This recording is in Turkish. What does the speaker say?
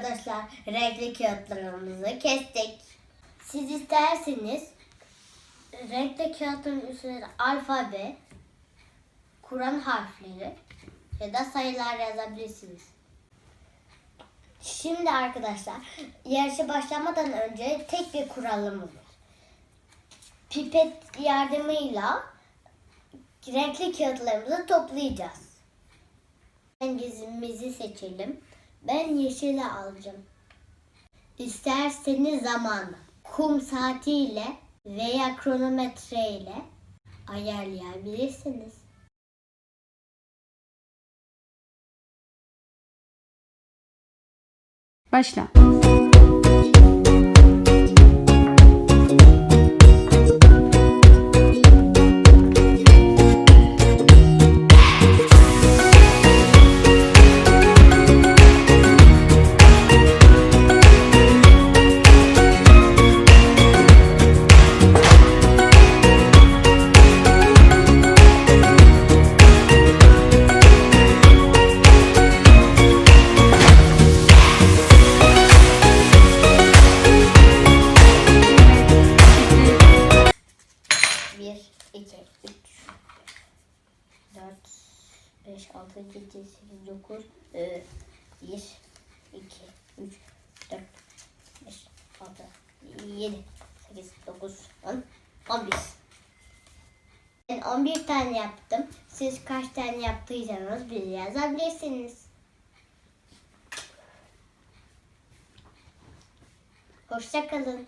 arkadaşlar renkli kağıtlarımızı kestik. Siz isterseniz renkli kağıtların üstüne alfabe, Kur'an harfleri ya da sayılar yazabilirsiniz. Şimdi arkadaşlar yarışa başlamadan önce tek bir kuralımız var. Pipet yardımıyla renkli kağıtlarımızı toplayacağız. Rengimizi seçelim. Ben yeşili alacağım. İsterseniz zamanla kum saatiyle veya kronometre ile ayarlayabilirsiniz. Başla. 5, 6, 7, 8, 9, 1, 2, 3, 4, 5, 6, 7, 8, 9, 10, 11. Ben 11 tane yaptım. Siz kaç tane yaptıysanız bize yazabilirsiniz. Hoşçakalın.